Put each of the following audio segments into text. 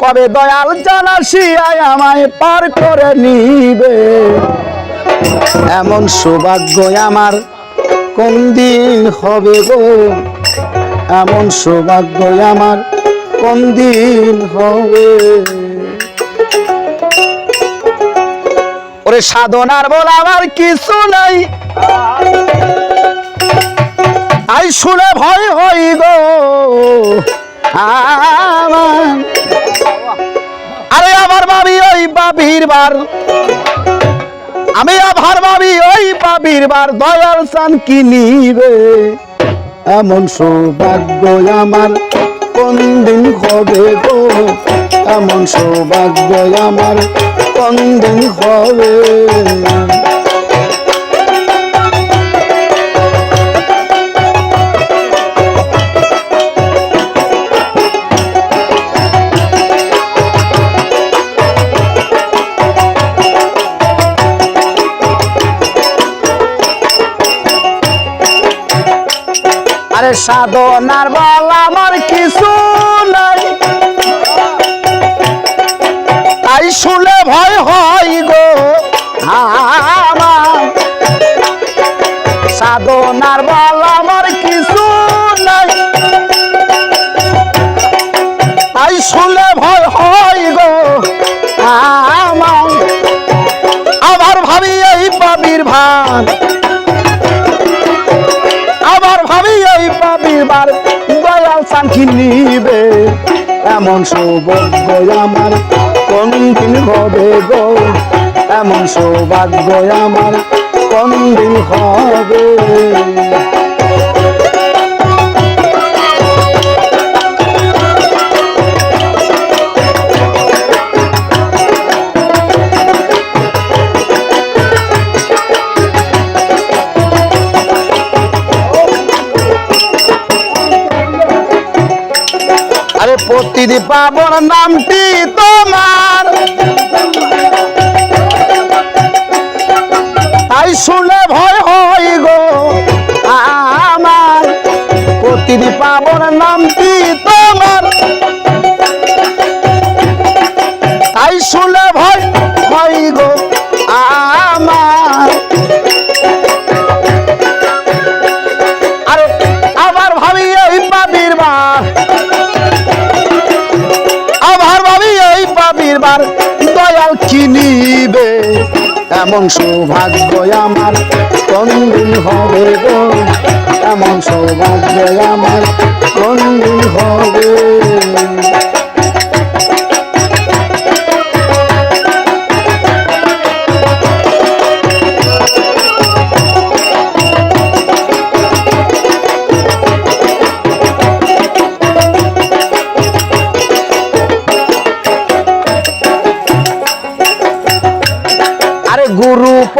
কবে দয়াল জানাসিয়ায় আমায় পার করে নিবে? এমন সৌভাগ্য আমার কোন দিন হবে গো? এমন সৌভাগ্য আমার কোন দিন হবে? ওরে সাধনার বল আমার কিছু নাই। আই শুনে ভয় হই গো। আমার আমি আভার ভাবি, ওই বাবির বার, দয়াল সান কি নিবে? এমন সৌভাগ্য আমার কোন দিন হবে গো? এমন সৌভাগ্য আমার কোন দিন হবে? সাধনার বল আমার কিছু নাই। তাই শুনে ভয় হয় গো আমার। সাধনার বল নিবে এমন সৌভাগ্য আমার কোন দিন হবে গো। এমন সৌভাগ্য আমার কোন দিন হবে প্রতিদি পাবন নামটি তোমার। তাই শুনে ভয় হই গো আমার। প্রতিদি পাবন নামটি তোমার। এমন সৌভাগ্য আমার কোন দিন হবে গো? এমন সৌভাগ্য আমার কোন দিন হবে?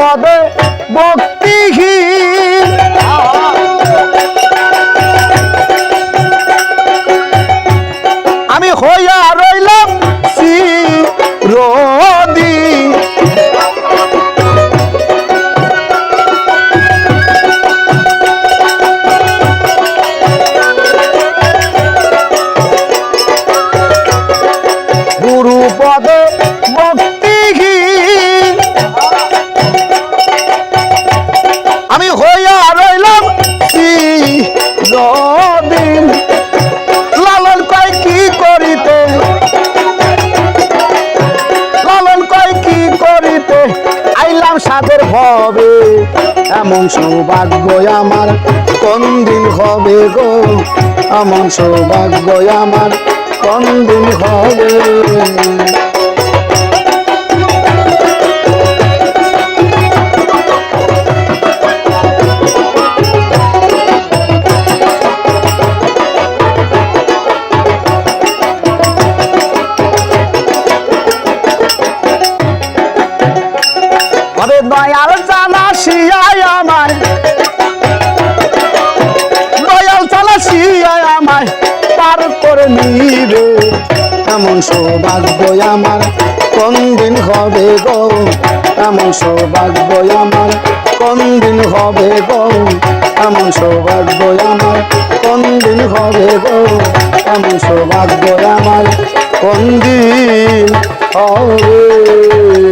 গুরু পদে হবে? এমন সৌভাগ্য আমার কোন দিন হবে গো? এমন সৌভাগ্য আমার কোন দিন হবে? সৌভাগ্য আমার। কোন দিন হবে গো? এমন সৌভাগ্য আমার। কোন দিন হবে গো? এমন সৌভাগ্য আমার। কোন দিন হবে গো? এমন সৌভাগ্য আমার। কোন দিন হবে?